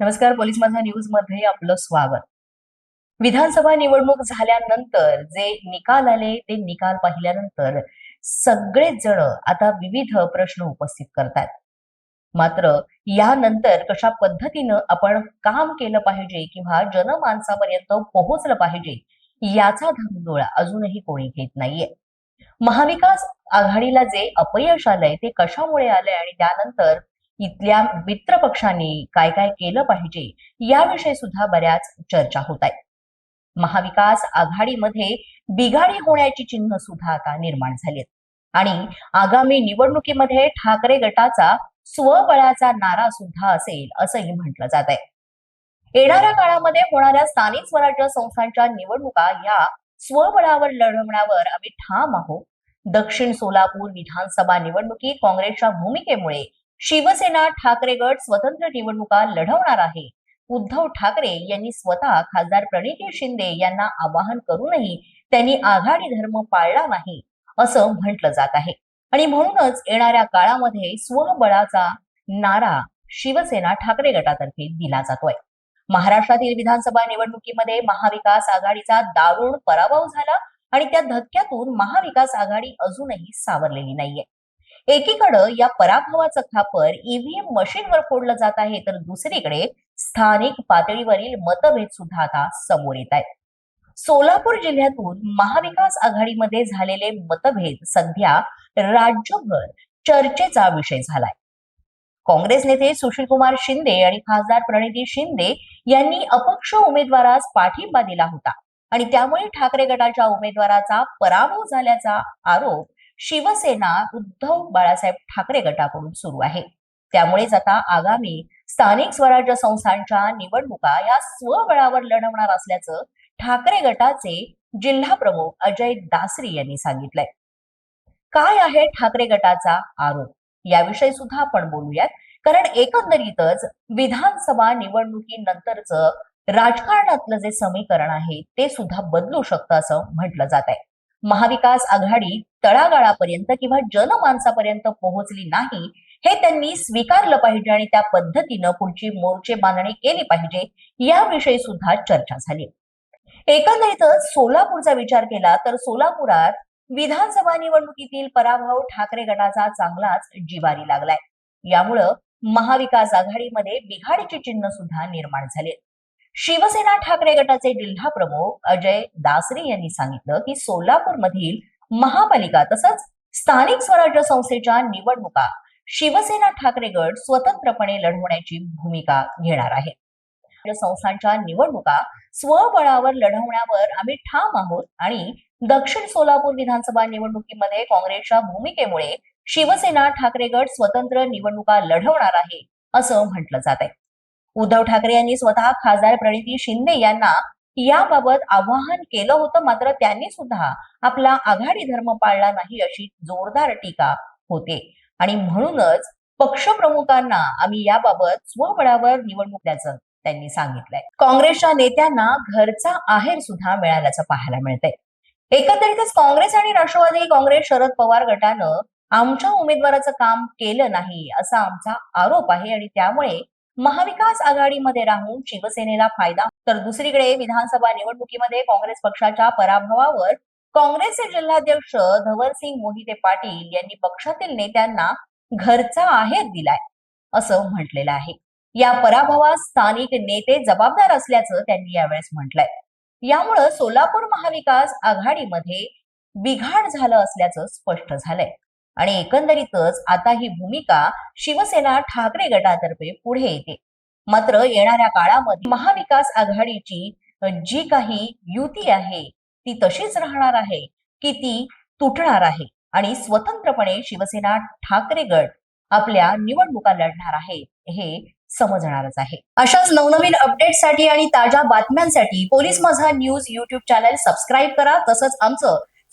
नमस्कार पोलीस माझा न्यूजमध्ये आपलं स्वागत. विधानसभा निवडणूक झाल्यानंतर जे निकाल आले ते निकाल पाहिल्यानंतर सगळेच जण आता विविध प्रश्न उपस्थित करतात. मात्र यानंतर कशा पद्धतीनं आपण काम केलं पाहिजे किंवा जनमानसापर्यंत पोहोचलं पाहिजे याचा धमदोळा अजूनही कोणी घेत नाहीये. महाविकास आघाडीला जे अपयश आलंय ते कशामुळे आलंय आणि त्यानंतर इथल्या मित्र पक्षांनी काय काय केलं पाहिजे याविषयी सुद्धा बऱ्याच चर्चा होत आहेत. महाविकास आघाडीमध्ये बिघाडी होण्याची चिन्ह सुद्धा आता निर्माण झाली आहेत. आणि आगामी निवडणुकीमध्ये ठाकरे गटाचा स्वबळाचा नारा सुद्धा असेल असंही म्हटलं जात आहे. येणाऱ्या काळामध्ये होणाऱ्या स्थानिक स्वराज्य संस्थांच्या निवडणुका या स्वबळावर लढवण्यावर आम्ही ठाम आहोत. दक्षिण सोलापूर विधानसभा निवडणुकीत काँग्रेसच्या भूमिकेमुळे शिवसेना ठाकरे गट स्वतंत्र निवडणुका लढवणार आहे. उद्धव ठाकरे यांनी स्वतः खासदार प्रणिती शिंदे यांना आवाहन करूनही त्यांनी आघाडी धर्म पाळला नाही असं म्हटलं जात आहे. आणि म्हणूनच येणाऱ्या काळामध्ये स्वबळाचा नारा शिवसेना ठाकरे गटातर्फे दिला जातोय. महाराष्ट्रातील विधानसभा निवडणुकीमध्ये महाविकास आघाडीचा दारुण पराभव झाला आणि त्या धक्क्यातून महाविकास आघाडी अजूनही सावरलेली नाहीये. एकीकडं या पराभवाचं खापर ईव्हीएम मशीनवर फोडलं जात आहे तर दुसरीकडे स्थानिक पातळीवरील मतभेद सुद्धा आता समोर येत आहेत. सोलापूर जिल्ह्यातून महाविकास आघाडीमध्ये झालेले मतभेद सध्या राज्यभर चर्चेचा विषय झालाय. काँग्रेस नेते सुशीलकुमार शिंदे आणि खासदार प्रणिती शिंदे यांनी अपक्ष उमेदवारास पाठिंबा दिला होता आणि त्यामुळे ठाकरे गटाच्या उमेदवाराचा पराभव झाल्याचा आरोप शिवसेना उद्धव बाळासाहेब ठाकरे गटाकडून सुरू आहे. त्यामुळेच आता आगामी स्थानिक स्वराज्य संस्थांच्या निवडणुका या स्वबळावर लढवणार असल्याचं ठाकरे गटाचे जिल्हा प्रमुख अजय दासरी यांनी सांगितलंय. काय आहे ठाकरे गटाचा आरोप? याविषयी सुद्धा आपण बोलूयात. कारण एकंदरीतच विधानसभा निवडणुकीनंतरचं राजकारणातलं जे समीकरण आहे ते सुद्धा बदलू शकतं असं म्हटलं जात आहे महाविकास आघाडी तळागाळापर्यंत किंवा जनमानसापर्यंत पोहोचली नाही हे त्यांनी स्वीकारलं पाहिजे आणि त्या पद्धतीनं पुढची मोर्चे बांधणी केली पाहिजे याविषयी सुद्धा चर्चा झाली. एकंदरीतच सोलापूरचा विचार केला तर सोलापुरात विधानसभा निवडणुकीतील पराभव ठाकरे गटाचा चांगलाच जिवारी लागलाय. यामुळं महाविकास आघाडीमध्ये बिघाडीची चिन्ह सुद्धा निर्माण झाले. शिवसेना ठाकरे गटाचे जिल्हा प्रमुख अजय दासरे यांनी सांगितलं की सोलापूरमधील महापालिका तसंच स्थानिक स्वराज्य संस्थेच्या निवडणुका शिवसेना ठाकरे गट स्वतंत्रपणे लढवण्याची भूमिका घेणार आहे. संस्थांच्या निवडणुका स्वबळावर लढवण्यावर आम्ही ठाम आहोत आणि दक्षिण सोलापूर विधानसभा निवडणुकीमध्ये काँग्रेसच्या भूमिकेमुळे शिवसेना ठाकरे गट स्वतंत्र निवडणुका लढवणार आहे असं म्हटलं जात आहे. उद्धव ठाकरे यांनी स्वतः खासदार प्रणिती शिंदे यांना याबाबत आवाहन केलं होतं मात्र त्यांनी सुद्धा आपला आघाडी धर्म पाळला नाही अशी जोरदार टीका होते. आणि म्हणूनच पक्षप्रमुखांना आम्ही याबाबत स्वबळावर निवडणूक द्यायचं त्यांनी सांगितलंय. काँग्रेसच्या नेत्यांना घरचा आहेर सुद्धा मिळाल्याचं पाहायला मिळतंय. एकंदरीतच काँग्रेस आणि राष्ट्रवादी काँग्रेस शरद पवार गटानं आमच्या उमेदवाराचं काम केलं नाही असा आमचा आरोप आहे आणि त्यामुळे महाविकास आघाडीमध्ये राहून शिवसेनेला फायदा तर दुसरीकडे विधानसभा निवडणुकीमध्ये काँग्रेस पक्षाच्या पराभवावर काँग्रेसचे जिल्हाध्यक्ष धवलसिंग मोहिते पाटील यांनी पक्षातील नेत्यांना घरचा आहेर दिलाय असं म्हटलेलं आहे. या पराभवास स्थानिक नेते जबाबदार असल्याचं त्यांनी यावेळेस म्हटलंय. यामुळं सोलापूर महाविकास आघाडीमध्ये बिघाड झालं असल्याचं स्पष्ट झालंय. आणि एकंदरीतच आता ही भूमिका शिवसेना ठाकरे गटातर्फे पुढे येते. मात्र येणाऱ्या काळामध्ये महाविकास आघाडीची जी काही युती आहे ती तशीच राहणार आहे की ती तुटणार आहे आणि स्वतंत्रपणे शिवसेना ठाकरे गट आपल्या निवडणुका लढणार आहे हे समजणारच आहे. अशाच नवनवीन अपडेटसाठी आणि ताज्या बातम्यांसाठी police Majha news YouTube channel subscribe करा तसंच आमचं